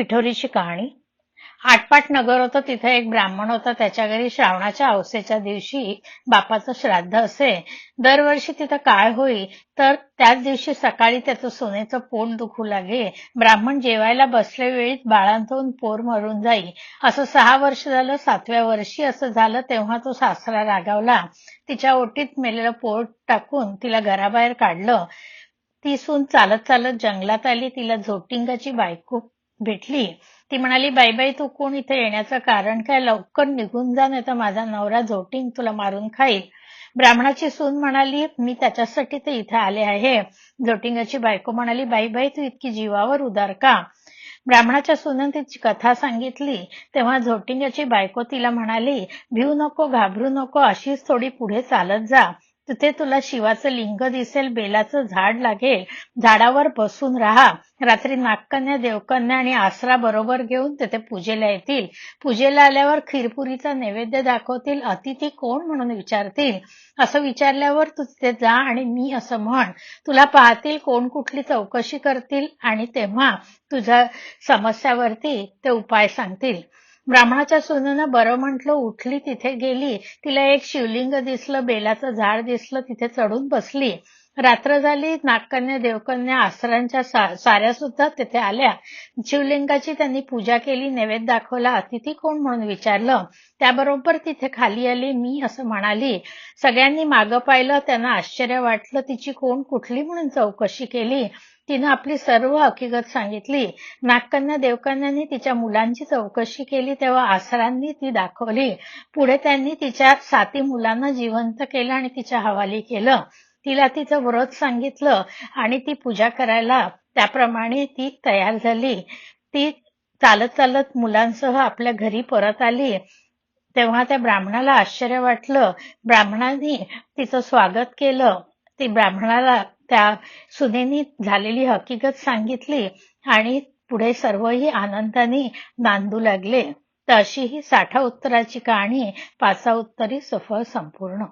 पिठोरीची कहाणी. आटपाट नगर होतं तिथे एक ब्राह्मण होता त्याच्या घरी श्रावणाच्या अवसेच्या दिवशी बापाचं श्राद्ध असे. दरवर्षी तिथं काय होई तर त्याच दिवशी सकाळी त्याचं सोन्याचं पोट दुखू लागे. ब्राह्मण जेवायला बसल्या वेळीच बाळांतून पोर मरून जाई. असं सहा वर्ष झालं सातव्या वर्षी असं झालं तेव्हा तो सासरा रागावला. तिच्या ओटीत मेलेलं पोट टाकून तिला घराबाहेर काढलं. ती सून चालत चालत जंगलात आली तिला झोटिंगाची बायको भेटली. ती म्हणाली बाई बाई तू कोण इथे येण्याचं कारण काय? लवकर निघून जा नाही तर माझा नवरा झोटिंग तुला मारून खाईल. ब्राह्मणाची सून म्हणाली मी त्याच्यासाठी ते इथे आले आहे. झोटिंगाची बायको म्हणाली बाई बाई तू इतकी जीवावर उदार का? ब्राह्मणाच्या सुनं तिची कथा सांगितली. तेव्हा झोटिंगाची बायको तिला म्हणाली भिऊ नको घाबरू नको अशीच थोडी पुढे चालत जा. तिथे तुला शिवाचं लिंग दिसेल बेलाचं झाड लागेल झाडावर बसून राहा. रात्री नागकन्या देवकन्या आणि आसरा बरोबर घेऊन तिथे पूजेला येतील. पूजेला आल्यावर खीरपुरीचा नैवेद्य दाखवतील. अतिथी कोण म्हणून विचारतील? असं विचारल्यावर तू तिथे जा आणि मी असं म्हण. तुला पाहतील कोण कुठली चौकशी करतील आणि तेव्हा तुझ्या समस्यावरती ते उपाय सांगतील. ब्राह्मणाच्या सुनेनं बरं म्हटलं उठली तिथे गेली. तिला एक शिवलिंग दिसलं बेलाचं झाड दिसलं तिथे चढून बसली. रात्र झाली नागकन्या देवकन्या आसरांच्या साऱ्या सुद्धा तिथे आल्या. शिवलिंगाची त्यांनी पूजा केली नैवेद्य दाखवला अतिथी कोण म्हणून विचारलं त्याबरोबर तिथे खाली आली मी असं म्हणाली. सगळ्यांनी मागं पाहिलं त्यांना आश्चर्य वाटलं तिची कोण कुठली म्हणून चौकशी केली. तिनं आपली सर्व हकीकत सांगितली. नागकन्या देवकन्यांनी तिच्या मुलांची चौकशी केली तेव्हा आसरांनी ती दाखवली. पुढे त्यांनी तिच्या साती मुलांना जिवंत केलं आणि तिच्या हवाली केलं. तिला तिचं व्रत सांगितलं आणि ती पूजा करायला त्याप्रमाणे ती तयार झाली. ती चालत चालत मुलांसह आपल्या घरी परत आली. तेव्हा त्या ब्राह्मणाला आश्चर्य वाटलं. ब्राह्मणाने तिचं स्वागत केलं. ती ब्राह्मणाला त्या सुनेनी झालेली हकीकत सांगितली आणि पुढे सर्वही आनंदाने नांदू लागले. तर अशी ही साठा उत्तराची कहाणी पाचा उत्तरी सफळ संपूर्ण.